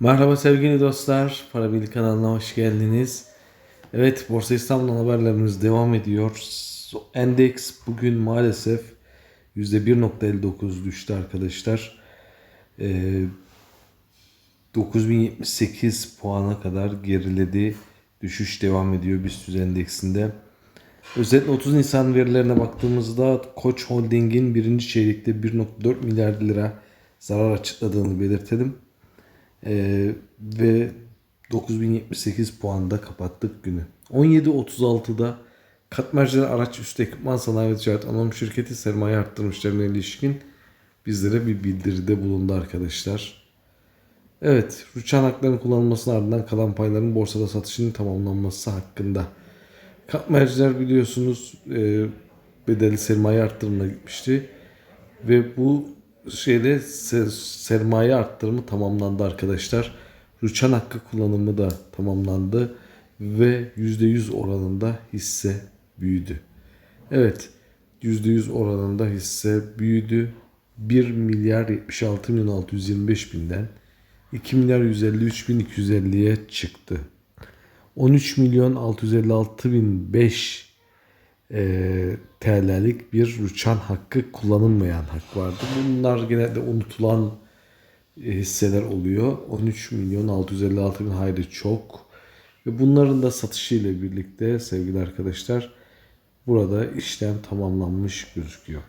Merhaba sevgili dostlar. Para Bilgi kanalına hoş geldiniz. Evet Borsa İstanbul'dan haberlerimiz devam ediyor. Endeks bugün maalesef %1.59 düştü arkadaşlar. Ee, 9078 puana kadar geriledi. Düşüş devam ediyor BIST endeksinde. Özellikle 30 Nisan verilerine baktığımızda Koç Holding'in birinci çeyrekte 1.4 milyar lira zarar açıkladığını belirtelim. Ee, ve 9078 puanda kapattık günü. 17.36'da Katmerciler Araç Üstü Ekipman Sanayi ve Ticaret Anonim Şirketi sermaye arttırmışlarına ilişkin bizlere bir bildiride bulundu arkadaşlar. Evet, rüçhan haklarının kullanılmasının ardından kalan payların borsada satışının tamamlanması hakkında. Katmerciler biliyorsunuz e, bedeli sermaye arttırımına gitmişti. Ve bu şeyde ser- sermaye arttırımı tamamlandı arkadaşlar. Rüçhan hakkı kullanımı da tamamlandı ve %100 oranında hisse büyüdü. Evet %100 oranında hisse büyüdü. 1 milyar 76 milyon 625 binden 2 milyar 153 bin 250'ye çıktı. 13 milyon 656 bin 5 e, TL'lik bir rüçhan hakkı kullanılmayan hak vardı. Bunlar genelde unutulan e, hisseler oluyor. 13 milyon 656 bin hayli çok. Ve bunların da satışı ile birlikte sevgili arkadaşlar burada işlem tamamlanmış gözüküyor.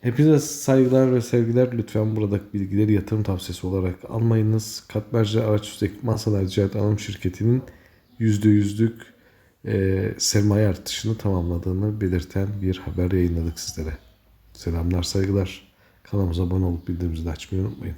Hepinize saygılar ve sevgiler. Lütfen buradaki bilgileri yatırım tavsiyesi olarak almayınız. Katmerci Araç Üstü Ekipman Sanayi Ticaret Anonim Şirketi'nin %100'lük e, sermaye artışını tamamladığını belirten bir haber yayınladık sizlere. Selamlar, saygılar. Kanalımıza abone olup bildirimimizi de açmayı unutmayın.